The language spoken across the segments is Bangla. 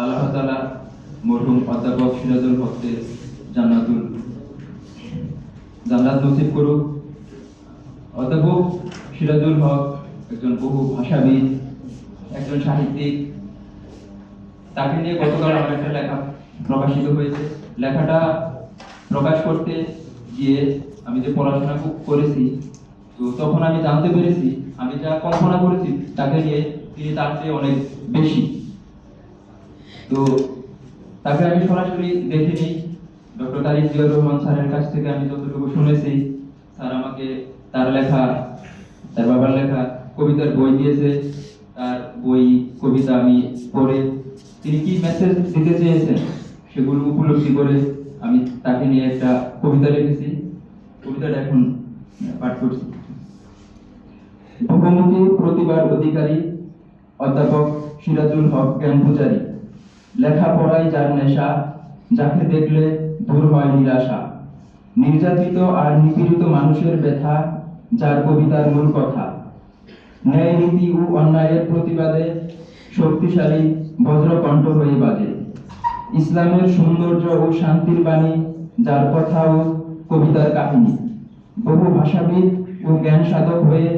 আল্লাহ তাআলা মরহুম অধ্যাপক সিরাজুল হককে জান্নাতুল জান্নাত নসিব করুক। অধ্যাপক সিরাজুল হক একজন বহু ভাষাবিদ একজন সাহিত্যিক। তাকে নিয়ে গতকাল আমার একটা লেখা প্রকাশিত হয়েছে। লেখাটা প্রকাশ করতে গিয়ে আমি যে পড়াশোনা করেছি, তো তখন আমি জানতে পেরেছি, আমি যা কল্পনা করেছি তাকে নিয়ে তিনি তার চেয়ে অনেক বেশি। তো তাকে আমি সরাসরি দেখিনি ডক্টর তারিক জিয়াউর রহমান স্যারের কাছ থেকে আমি যতটুকু শুনেছি, স্যার আমাকে তার লেখা, তার বাবার লেখা, কবিতার বই দিয়েছে। তার বই, কবিতা আমি পড়ে, তিনি কি মেসেজ দিতে চেয়েছেন সেগুলো উপলব্ধি করে আমি তাকে নিয়ে একটা কবিতা লিখেছি। কবিতাটা এখন পাঠ করছি। বহুমুখী প্রতিভার অধিকারী, অধ্যাপক সিরাজুল হক জ্ঞান পূজারী। লেখাপড়াই যার নেশা, যাকে দেখলে দূর হয় নিরাশা। নির্যাতিত আর নিপীড়িত মানুষের ব্যথা, যার কবিতার মূল কথা। ন্যায় নীতি ও অন্যায়ের প্রতিবাদে শক্তিশালী বজ্রকণ্ঠ হয়ে বাজে। ইসলামের সৌন্দর্য ও শান্তির বাণী, যার কথা ও কবিতার কাহিনী। বহু ভাষাবিদ ও জ্ঞান সাধক হয়ে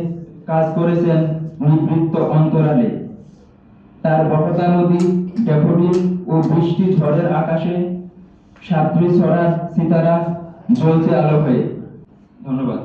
কাজ করেছেন নিবৃত্ত অন্তরালে। তার বহতা নদী ড্যাফোডিল ও বৃষ্টি ঝড়ের আকাশে সাতটি ছড়া সিতারা জ্বলছে আলো হয়ে ধন্যবাদ।